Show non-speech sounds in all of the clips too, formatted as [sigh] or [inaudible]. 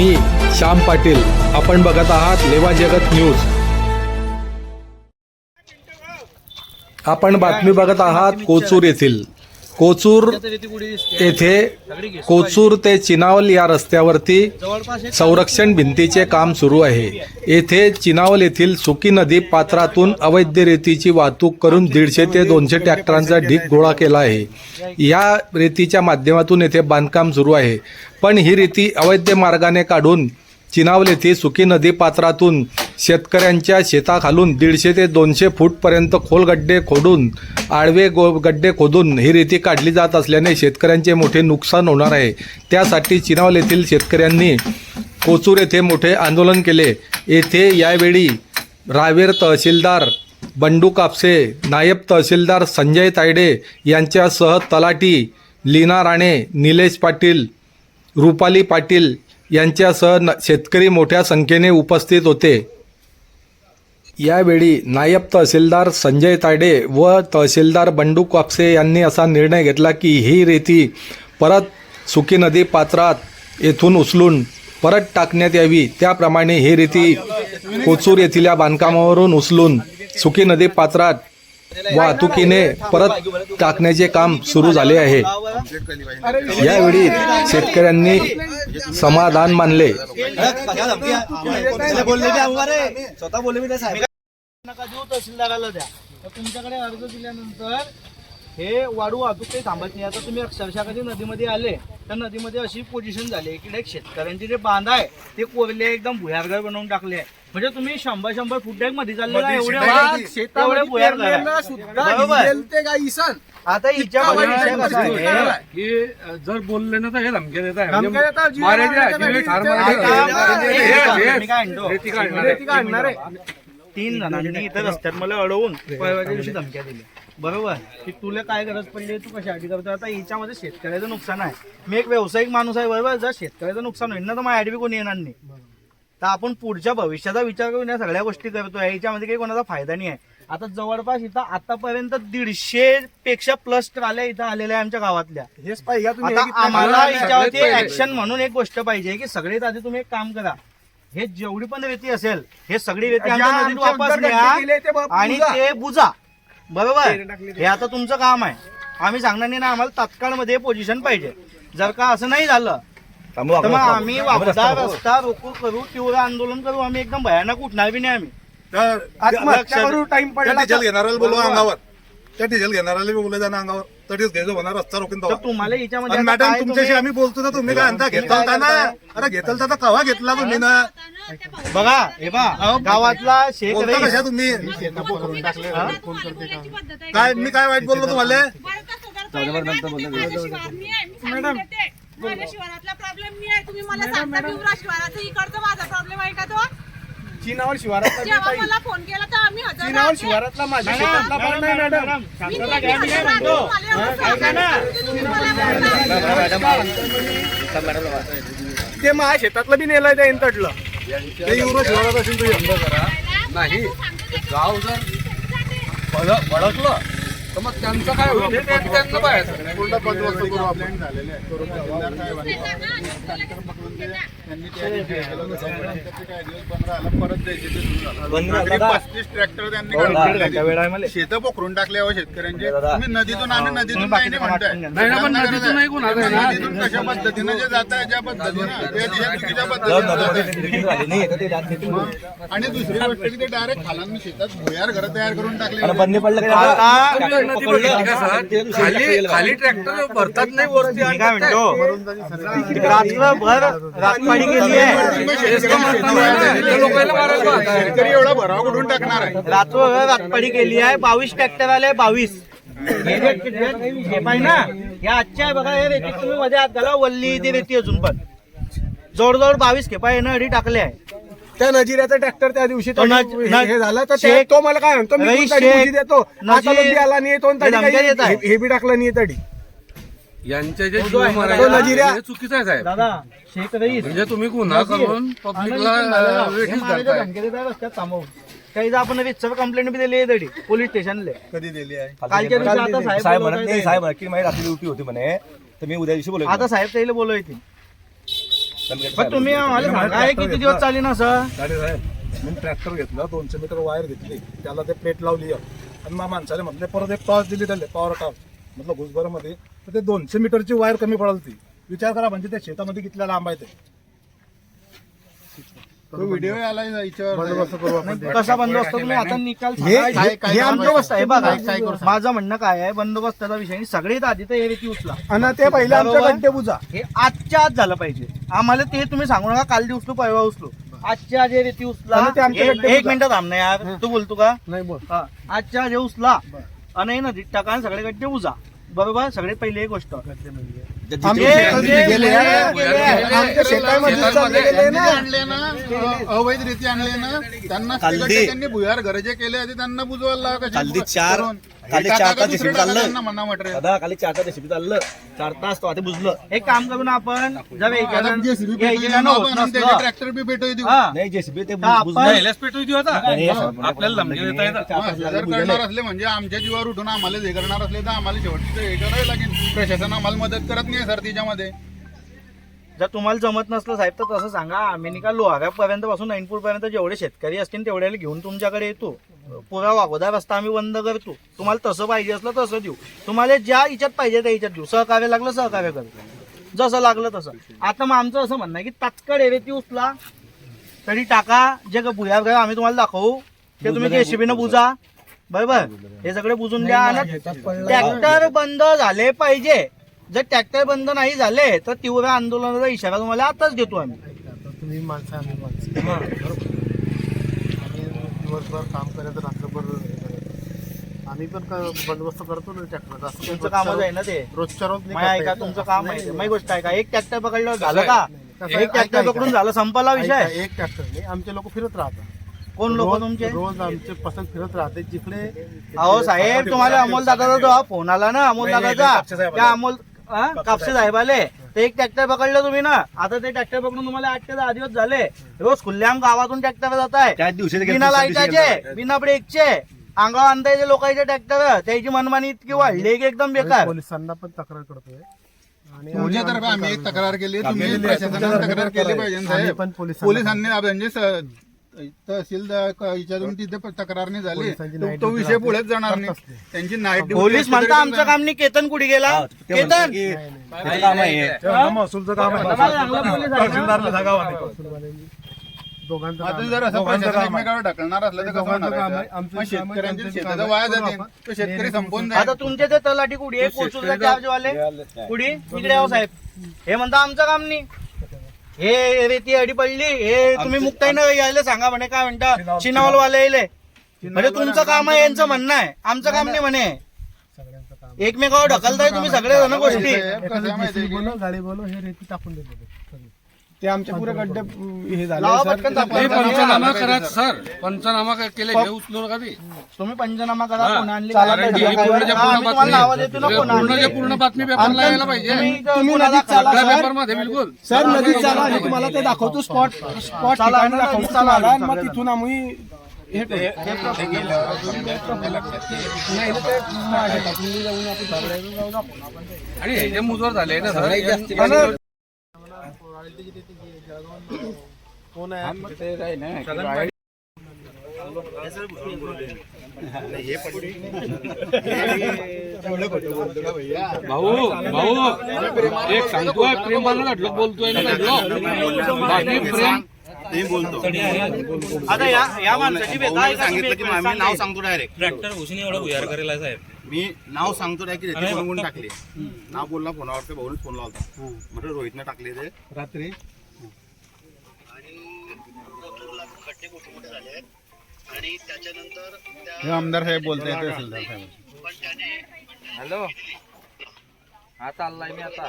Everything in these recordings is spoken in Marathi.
मी श्याम पाटील. आपण बघत आहात लेवा जगत न्यूज. आपण बातमी बघत आहात कोचूर येथील. कोचूर येथे कोचूर ते चिनावल या रस्त्यावरती संरक्षण भिंतीचे काम सुरू आहे. येथे चिनावल येथील सुकी नदी पात्रातून अवैध रेतीची वाहतूक करून दीडशे ते दोनशे ट्रॅक्टरांचा ढीक गोळा केला आहे. या रेतीच्या माध्यमातून येथे बांधकाम सुरू आहे. पण ही रेती अवैध मार्गाने काढून चिनावल ती सुकी नदी पात्रातून. शेतकऱ्यांच्या शेताखालून दीडशे ते दोनशे फूटपर्यंत खोल गड्डे खोडून आडवे गो गड्डे खोदून ही रेती काढली जात असल्याने शेतकऱ्यांचे मोठे नुकसान होणार आहे. त्यासाठी चिनावल येथील शेतकऱ्यांनी कोचूर येथे मोठे आंदोलन केले. येथे यावेळी रावेर तहसीलदार बंडू कापसे नायब तहसीलदार संजय तायडे यांच्यासह तलाटी लीना राणे निलेश पाटील रुपाली पाटील यांच्यासह न- शेतकरी मोठ्या संख्येने उपस्थित होते. यावेळी नायब तहसीलदार संजय ताडे व तहसीलदार बंडू कापसे यांनी असा निर्णय घेतला की ही रेती परत सुकी नदी पात्रात येथून उचलून परत टाकण्यात यावी. त्याप्रमाणे ही रेती कोचूर येथील बांधकामावरून उचलून सुकी नदी पात्रात वाहतुकीने परत टाकण्याचे काम सुरू झाले आहे. यावेळी शेतकऱ्यांनी समाधान मानले. स्वतः बोलले मी त्या साहेब नका देऊ तहसीलदाराला द्या. तर तुमच्याकडे अर्ज दिल्यानंतर हे वाढू वाहतूक काही थांबत नाही. आता तुम्ही अक्षरशः कधी नदीमध्ये आले तर नदीमध्ये अशी पोझिशन झाली की डायरेक्ट शेतकऱ्यांचे जे बांध आहे ते कोरले एकदम भुयारघर बनवून टाकले आहे. म्हणजे तुम्ही शंभर शंभर फूट डायरेक्टमध्ये चालले वाढ- आहे. बरोबर. आता हिच्यामध्ये विषय कसा आहे. की जर बोलले ना तर हे धमक्या देत आहे. धमक्या देतात, जीव मारायचे आहे, मारायचे जीव ठार नाही, मारायचे आता- आहे. एक हे- मिनिट, हे- मी काय म्हणतो? रेती काढणार रेती काढणार आहे. तीन जणांनी इथं रस्त्यात मला अडवून परवाच्या दिवशी धमक्या दिल्या. बरोबर. की तुला काय गरज पडली तू कशासाठी करतो आता हिच्यामध्ये शेतकऱ्याचं नुकसान आहे. मी एक व्यावसायिक माणूस आहे बरोबर? जर शेतकऱ्याचं नुकसान होईल ना तर माझ्यासाठी कोणी येणार नाही. तर आपण पुढच्या भविष्याचा विचार करून या सगळ्या गोष्टी करतोय याच्यामध्ये काही कोणाचा फायदा नाही आहे. आता जवळपास इथं आतापर्यंत दीडशे पेक्षा प्लस ट्राल्या इथं आलेल्या आहे आमच्या गावातल्या. हेच पाहिजे आता? आम्हाला याच्यावरती. ऍक्शन म्हणून एक गोष्ट पाहिजे की सगळ्यात आधी तुम्ही एक काम करा. हे जेवढी पण रेती असेल हे सगळी रेती आमच्या नदीत वापस घ्या आणि. ते बुजा. बरोबर? हे आता तुमचं काम आहे. आम्ही सांगणार नाही ना आम्हाला तात्काळमध्ये पोझिशन पाहिजे. जर का असं नाही झालं तर मग आम्ही वापसा रस्ता रोको करू तीव्र आंदोलन करू. आम्ही एकदम भयानक उठणार बी नाही आम्ही. तर आत्महत्या करू टाइम त्या पडला डिझेल तर- घेणाऱ्याला बोलवा अंगावर. त्या डिझेल घेणाऱ्याला बोलले जाणं अंगावर. तरीच घ्यायचं होणार रस्ता रोखून तर तेव्हा. तुम्हाला याच्यामध्ये आणि आता मॅडम काय तुमच्याशी तुम्ही- आम्ही बोलतो ना तुम्ही काय म्हणता घेतलता ना अरे कवा घेतला तुम्ही ना? बघा हे बा गावातला शेख बोलता रईस. कशा तुम्ही? काय मी काय वाईट बोललो तुम्हाला? मॅडम माझ्या शिवारातला प्रॉब्लेम नाही आहे. तुम्ही मला सांगता पिवळा शिवाराचा इकडचा माझा प्रॉब्लेम आहे का तो? चीनावर शिवारातला जेव्हा ताई. मला फोन केला तर आम्ही हजर चीनावर राहते. शिवारातला माझ्या शेतातला नाही मॅडम. मॅडम, मी शांतता नेहमी घ्या, मी काय हजर राहते. म्हणतो मला एवढं सांगा. तुम्ही मला बोलता. ते माझ्या शेतातलं बी नेलंय त्या तटलं ते युरो शिवारात असेल तुम्ही नाही गाव जर भड- भडकलं तर मग त्यांचं काय होईल? हे त्यांना पाहायचं ट्रॅक्टर त्यांनी काढले. शेतं पोखरून टाकल्यावर शेतकऱ्यांचे. तुम्ही नदीतून आम्ही नदीतून काही नाही म्हणताय. नदीतून नाही कोण आता आहे. ना नदीतून कशा पद्धतीनं जे जात आहे ज्या पद्धतीनं. आणि दुसरी गोष्ट की ते डायरेक्ट खालांनी शेतात भुयार घर तयार करून टाकले आता नदी बघितली का सर? खाली खाली ट्रॅक्टर भरतात नाही वरती मी काय म्हणतो रात्रभर रातपाडी केली आहे. लोकांना मारायला पाहताय. शेतकरी एवढा भराव कुठून टाकणार आहे रात्रभर रातपाडी केली आहे बावीस ट्रॅक्टर आले बावीस ना. या आजच्या बघा हे रेती तुम्ही मध्ये हात घाला वल्ली ती रेती अजून पण. जवळजवळ बावीस खेपा येणं अडी टाकले आहे. त्या नजिऱ्याचा ट्रॅक्टर त्या दिवशी तो हे- झालं. तर शेख- ते- तो मला काय म्हणतो मी रईस शेख, देतो. आता नजीर, बी आला नाही तो हे धमक्या देत आहे. तडी हे बी टाकलं नाही तडी यांचे जे तो जीव आहे, मारायचे तो नजिरा. हे चुकीचं आहे साहेब. दादा शेख रईस. म्हणजे तुम्ही गुन्हा करून पब्लिकला वेटीस धरताय. काही आपण रितसर कंप्लेंट बी दिली आहे तडी पोलीस स्टेशनला कधी दिली आहे? कालच्या दिवशी आता साहेब साहेब म्हणत नाही. साहेब म्हणत की माझी रात्री ड्युटी होती म्हणे. तर मी उद्या दिवशी बोलतो आता साहेब त्याला बोलवायचे. पण तुम्ही आम्हाला सांगा हे किती दिवस चालेल ना सर? गाडी साहेब मी ट्रॅक्टर घेतला दोनशे मीटर वायर घेतली. त्याला ते प्लेट लावली आणि मग माणसाला म्हटले परत एक टॉर्च दिली त्याला पॉवर टॉर्च म्हटलं घुसभरामध्ये. तर ते दोनशे मीटरची वायर कमी पडल ती विचार करा म्हणजे त्या शेतामध्ये कितल्या लांब आहे ते. तो व्हिडिओ आला याच्यावर. बंदोबस्त करू आपण ते. कसा बंदोबस्त तुम्ही? आता निकाल हे- सांगा. हे? बंदोबस्त आहे बघा. काय- काय करू शकतो? माझं म्हणणं काय आहे? बंदोबस्ताचा विषय नाही. सगळ्यात आधी तर हे रेती उचला. आणि ते पहिले आमच्या बरोबर. गड्डे बुजा. हे आजच्या आज झालं पाहिजे. आम्हाला ते तुम्ही सांगू नका. काल उचलू परवा उचलू. आजच्या आज हे रेती उचला. आणि ते आमच्या एक गड्डे एक बुजा. मिनिट थांब ना यार. तू बोलतो का? नाही बोल. हा. आजच्या आज हे उचला. आणि नदीत टाका आणि सगळे गड्डे उजा बरोबर? सगळ्यात पहिली एक गोष्ट. आमचे शेतामध्ये गेले, गेले. आमच्या शेतामध्ये चालले गेले त्यांनी ना. आणले ना. अवैध रीती आणले ना. त्यांना त्यांनी भुयार घराचे केले आधी त्यांना बुजवायला कशी खाली चार-. खाली चार तास टाका चाललं. दादा खाली चार तास रेसिपी चाललं. चार तास तो आता बुजलं. एक काम करू ना आपण जर आता एखादं- देऊ होत नसलं, ट्रॅक्टर बी पेटवू देऊ. हा, नाही जेसीबी ते आपण- बुजलं हा, जर बुजलं. करणार असले म्हणजे आमच्या जीवावर उठून आम्हाला हे करणार असले तर आम्हाला शेवटचं हे करावं लागेल. प्रशासन आम्हाला मदत करत नाही सर तिच्यामध्ये. जर तुम्हाला जमत नसलं साहेब तर तसं सांगा. आम्ही नाही का लोहाव्यापर्यंत पासून नाईनपूर पर्यंत जेवढे शेतकरी असतील तेवढ्याला घेऊन तुमच्याकडे येतो. पुरा वागोदा रस्ता आम्ही बंद करतो. तुम्हाला तसं पाहिजे असलं तसं देऊ. तुम्हाला ज्या हिच्यात पाहिजे त्या हिच्यात देऊ. सहकार्य लागलं सहकार्य करतो जसं लागलं तसं. आता मग आमचं असं म्हणणं आहे की तात्काळ रेती उचला तरी टाका. जे का भुयार घर आम्ही तुम्हाला दाखवू. ते तुम्ही जेसीबीनं बुजा. बरोबर? हे सगळे बुजून द्या. आणि ट्रॅक्टर बंद झाले पाहिजे. जर ट्रॅक्टर बंद नाही झाले तर तीव्र आंदोलनाचा इशारा तुम्हाला आताच देतो आम्ही तुम्ही माणसं आम्ही माणसं आम्ही दिवसभर काम करायचं रात्रभर हे. आम्ही पण का- बंदोबस्त करतो ना ट्रॅक्टरचा असं काही तुमचं कामच आहे ना ते रोजच्या रोज नाही माय करता ऐका येत ना. तुमचं काम आहे गोष्ट आहे का एक ट्रॅक्टर पकडलं झालं का कसं आहे, एक ट्रॅक्टर ऐका, पकडून ऐका. झालं संपला ऐका, विषय एक ट्रॅक्टर नाही आमचे लोक फिरत राहतात कोण लोक रोज- तुमचे रोज आमचे पसंत फिरत राहते जिकडे अहो साहेब तुम्हाला अमोल दादाचा फोन आला ना अमोल नाही, नाही, कापसे दादाचा त्या. अमोल? कापसे साहेब आले ते एक ट्रॅक्टर पकडलं तुम्ही ना. आता ते ट्रॅक्टर पकडून तुम्हाला आठ ते दहा दिवस झाले. रोज खुल्ल्याम गावातून ट्रॅक्टर जात आहे. त्याच दिवशी ते बिना लाईटाचे. बिना ब्रेकचे. अंगावर आणता येते लोकांचे ट्रॅक्टर त्याची मनमानी इतकी वाढली की एकदम बेकार. पोलिसांना पण तक्रार करतोय. आणि तुमच्यातर्फे आम्ही एक तक्रार केली. तुम्ही तक्रार केली पाहिजे ना आम्ही साहेब. पण पोलिसांना पोलिसांनी म्हणजे स- तहसीलदार तिथे तक्रार नाही झाली. तो- विषय. पुढेच जाणार नाही. त्यांची नाईट पोलीस म्हणता आमचं काम नाही केतन कुठे गेला? केतन? काम महसूलचं आता जर आहे. असं प्रशासन. एकमेकावर ढकलणार असलं तर कसं होणार मग शेताचं वाया. जाते. तो शेतकरी संपून जाईल. आता तुमचे ते तलाठी कुडी आहे? कोचूरचा चार्जवाले? कुडी इकडे आहो साहेब. हे म्हणता आमचं काम नाही हे रेती अडी पडली हे तुम्ही मुक्ताईनं यायला सांगा म्हणे काय म्हणता चिनावलवाले यायले म्हणजे तुमचं काम आहे यांचं म्हणणं आहे आमचं काम नाही म्हणे सगळ्यांचं काम एकमेकावर ढकलताय तुम्ही सगळे जण गोष्टी गाडी बोलो हे रेती टाकून देतो ते आमचे पुरे गड्डे हे दाखवा. पंचनामा करायचं सर. पंचनामा केले उचलू नका ते तुम्ही पंचनामा करा. कोण आणली. कारण काय की आणली, काय पूर्णच्या आम्ही पूर्ण बातमी- पूर्ण पेपरला यायला पाहिजे. तुम्ही कोणाला नदीत चाला, करा. पेपरमध्ये बिलकुल. सर नदीत चला आणि तुम्हाला ते दाखवतो. स्पॉट स्पॉट चला, मग तिथून आम्ही हे करू. आणि हे जे मुजवर झाले ना सर [coughs] कोण आहे? भाऊ भाऊ एक सांगतोय प्रेमानं लढलो बोलतोय ना लढलो बाकी प्रेम आता या या माणसाची सांगितलं एक की आम्ही नाव सांगा. सांगतो डायरेक्ट. ट्रॅक्टर घुसून एवढं भुयार करायला साहेब. मी नाव सांगतो डायरेक्ट की रेती बनवून टाकली. नाव बोलला फोनावर ते भाऊनच फोन लावता म्हटलं रोहितने टाकले ते. रात्री. हे आमदार साहेब बोलताय तहसीलदार साहेब. हॅलो. हा चाललाय मी आता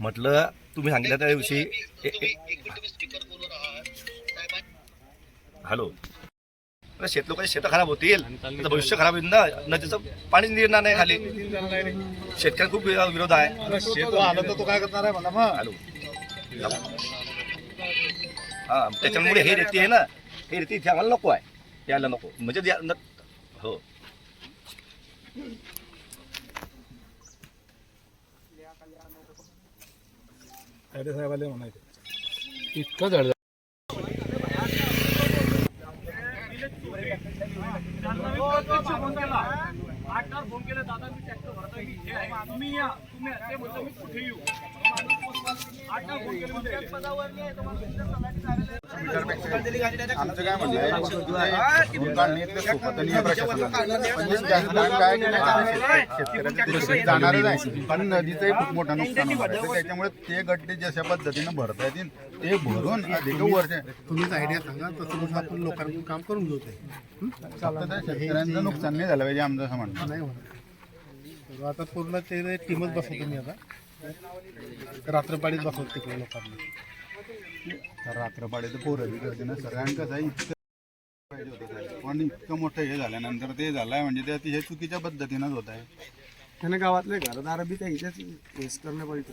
म्हटलं तुम्ही सांगितलं त्या दिवशी हॅलो. अरे शेत लोकांची शेतं खराब होतील. भविष्य खराब होईल ना? नदीचं पाणी निर्णार नाही खाली. शेतकऱ्यांना खूप विरो- विरोध आहे. शेत आलं तर तो काय करणार आहे मग? हॅलो. हा त्याच्यामुळे हे रेती आहे ना. हे रेती इथे आम्हाला नको आहे. यायला नको. म्हणजे द्या- न- हो. खैरे साहेबाले म्हणायचे. इतकं जड आमचं काय म्हणणं आहे ते काढणे इतकं सोपं तर नाही आहे? प्रशासनाला. पण जे जास्त time काय ते शेत जाणारच आहे. पण नदीचंही खूप मोठं नुकसान होणार आहे तर त्याच्यामुळे ते गड्डे जशा पद्धतीनं भरता येतील ते भरून अधिक वरचे तुम्हीच आयडिया सांगा तसं आपण लोकांकडून काम करून घेऊ ते. फक्त त्या शेतकऱ्यांचं नुकसान नाही झालं पाहिजे आमचं असं म्हणणं. नाही आता पूर्ण ते टीमच बसवतो मी आता. रात्रपाळीच बसवतो तिकडे लोकांना. तर रात्रपाडीचं पोरं बी करते ना सगळ्यांना कसं आहे इतकं पाहिजे होतं साहेब. पण इतकं मोठं हे झाल्यानंतर ते झालंय म्हणजे ते अतिशय चुकीच्या पद्धतीनंच होत आहे. त्याने गावातले घरदार बी त्यांच्याच केस करणे पाहिजे